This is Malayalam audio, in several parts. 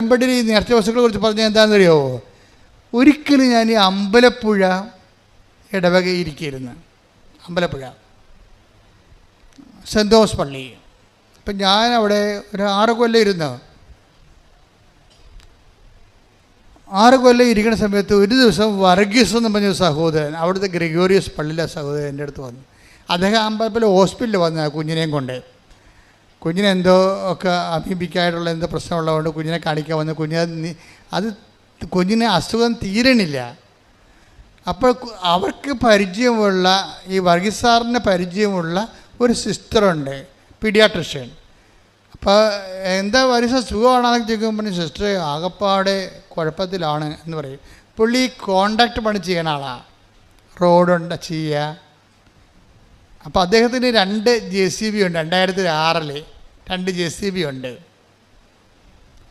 അമ്പടിയിൽ ഈ നേർച്ച വസ്തുക്കളെ കുറിച്ച് പറഞ്ഞാൽ എന്താണെന്ന് അറിയോ ഒരിക്കലും ഞാൻ ഈ അമ്പലപ്പുഴ ഇടവകയിരിക്കുന്നു അമ്പലപ്പുഴ. സെന്റ് തോമസ് പള്ളി. അപ്പം ഞാൻ അവിടെ ഒരു ആറ് കൊല്ലം ഇരുന്ന് ആറ് കൊല്ലം ഇരിക്കുന്ന സമയത്ത് ഒരു ദിവസം വർഗീസ് എന്ന് പറഞ്ഞ സഹോദരൻ അവിടുത്തെ ഗ്രിഗോറിയസ് പള്ളിയിലെ സഹോദരൻ എന്റെ അടുത്ത് വന്നു. അദ്ദേഹം അമ്പലപ്പുഴ ഹോസ്പിറ്റലിൽ വന്ന കുഞ്ഞിനെയും കൊണ്ട്. കുഞ്ഞിന് എന്തോ ഒക്കെ അഭിമുഖിക്കായിട്ടുള്ള എന്തോ പ്രശ്നമുള്ളതുകൊണ്ട് കുഞ്ഞിനെ കാണിക്കാൻ വന്ന്. കുഞ്ഞിനെ അത് കുഞ്ഞിന് അസുഖം തീരണില്ല. അപ്പോൾ അവർക്ക് പരിചയമുള്ള ഈ വർഗീസ് പരിചയമുള്ള ഒരു സിസ്റ്ററുണ്ട് പീഡിയാട്രിഷ്യൻ. അപ്പോൾ എന്താ വരിസ സുഖമാണെന്ന് ചോദിക്കുമ്പോൾ സിസ്റ്റർ ആകപ്പാടെ കുഴപ്പത്തിലാണ് എന്ന് പറയും. പുള്ളി കോണ്ടാക്ട് പണി ചെയ്യണ ആളാണ് റോഡുണ്ട് ചെയ്യുക അപ്പോൾ അദ്ദേഹത്തിന് രണ്ട് ജെ സി ബി ഉണ്ട് രണ്ടായിരത്തി ആറിൽ രണ്ട് ജെ സി ബി ഉണ്ട്.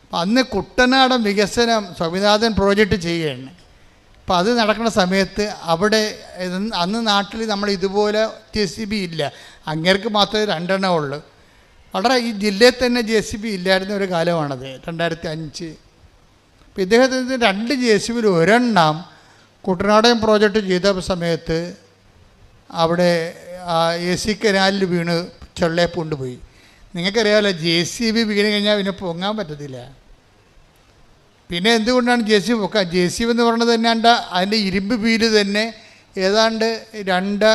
അപ്പം അന്ന് കുട്ടനാടൻ വികസനം സ്വാമിനാഥൻ പ്രോജക്റ്റ് ചെയ്യുകയാണ്. അപ്പം അത് നടക്കുന്ന സമയത്ത് അവിടെ അന്ന് നാട്ടിൽ നമ്മൾ ഇതുപോലെ ജെ സി ബി ഇല്ല. അങ്ങേർക്ക് മാത്രമേ രണ്ടെണ്ണം ഉള്ളൂ. വളരെ ഈ ജില്ലയിൽ തന്നെ ജെ സി ബി ഇല്ലായിരുന്ന ഒരു കാലമാണത് രണ്ടായിരത്തി അഞ്ച് അപ്പം ഇദ്ദേഹത്തിന് രണ്ട് ജെ സി ബിയിൽ ഒരെണ്ണം കുട്ടനാടൻ പ്രോജക്റ്റ് ചെയ്ത സമയത്ത് അവിടെ എ സി കനാലിൽ വീണ് ചെള്ളയെ കൊണ്ടുപോയി നിങ്ങൾക്കറിയാമല്ലോ ജെ സി ബി വീണ് കഴിഞ്ഞാൽ പിന്നെ പൊങ്ങാൻ പറ്റത്തില്ല. പിന്നെ എന്തുകൊണ്ടാണ് ജെ സി പൊക്കാൻ ജെ സി എന്ന് പറയുന്നത് തന്നെ അണ്ട അതിന്റെ ഇരുമ്പ് വീൽ തന്നെ ഏതാണ്ട് രണ്ട്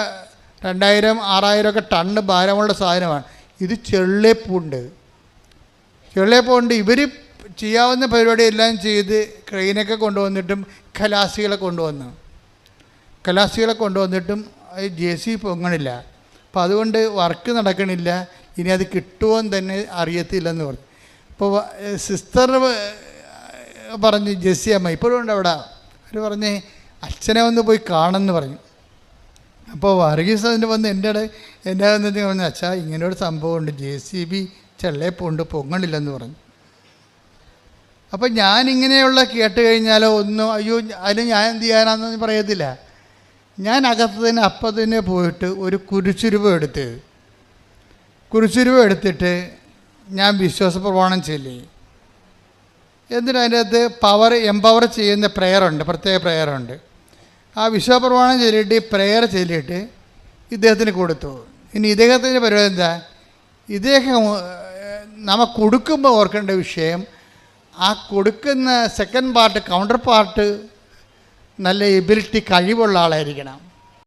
രണ്ടായിരം ആറായിരം ഒക്കെ ടണ്ണ് ഭാരമുള്ള സാധനമാണ്. ഇത് ചെള്ളേപ്പുണ്ട് ചെള്ളേപ്പുണ്ട് ഇവർ ചെയ്യാവുന്ന പരിപാടിയെല്ലാം ചെയ്ത് ക്രെയിനൊക്കെ കൊണ്ടുവന്നിട്ടും കലാസികളെ കൊണ്ടുവന്നു. കലാസികളെ കൊണ്ടുവന്നിട്ടും ജെ സി പൊങ്ങണില്ല. അപ്പം അതുകൊണ്ട് വർക്ക് നടക്കണില്ല. ഇനി അത് കിട്ടുമോ എന്ന് തന്നെ അറിയത്തില്ലെന്ന് പറഞ്ഞു. ഇപ്പോൾ സിസ്റ്റർ പറഞ്ഞു ജെസ്സി അമ്മ ഇപ്പോഴും ഉണ്ട് അവിടെ? അവർ പറഞ്ഞ് അച്ഛനെ ഒന്ന് പോയി കാണുമെന്ന് പറഞ്ഞു. അപ്പോൾ വർഗീസ് അതിന് വന്ന് എന്റെ ഇടയിൽ എന്റെ വന്നിട്ട് പറഞ്ഞു അച്ഛാ ഇങ്ങനെ ഒരു സംഭവമുണ്ട്. ജെ സി ബി പോണ്ട് പൊങ്ങണില്ലെന്ന് പറഞ്ഞു. അപ്പം ഞാനിങ്ങനെയുള്ള കേട്ട് കഴിഞ്ഞാലോ ഒന്നും അയ്യോ അതിന് ഞാൻ എന്ത് ചെയ്യാനാണെന്ന് പറയത്തില്ല. ഞാൻ അകത്ത് തന്നെ അപ്പം തന്നെ പോയിട്ട് ഒരു കുരിശുരുവ എടുത്ത് കുരിശുരുവ എടുത്തിട്ട് ഞാൻ വിശ്വാസ പ്രമാണം ചൊല്ലി. എന്നിട്ട് അതിന്റെ അകത്ത് പവർ എംപവർ ചെയ്യുന്ന പ്രെയറുണ്ട് പ്രത്യേക പ്രെയറുണ്ട് ആ വിശ്വാസ പ്രമാണം ഈ പ്രെയർ ചൊല്ലിയിട്ട് ഇദ്ദേഹത്തിന് കൊടുത്തു. ഇനി ഇദ്ദേഹത്തിന്റെ പരിപാടി എന്താ? ഇദ്ദേഹം നമ്മൾ നമ്മ കൊടുക്കുമ്പോൾ ഓർക്കേണ്ട വിഷയം ആ കൊടുക്കുന്ന സെക്കൻഡ് പാർട്ട് കൗണ്ടർ പാർട്ട് നല്ല എബിലിറ്റി കഴിവുള്ള ആളായിരിക്കണം.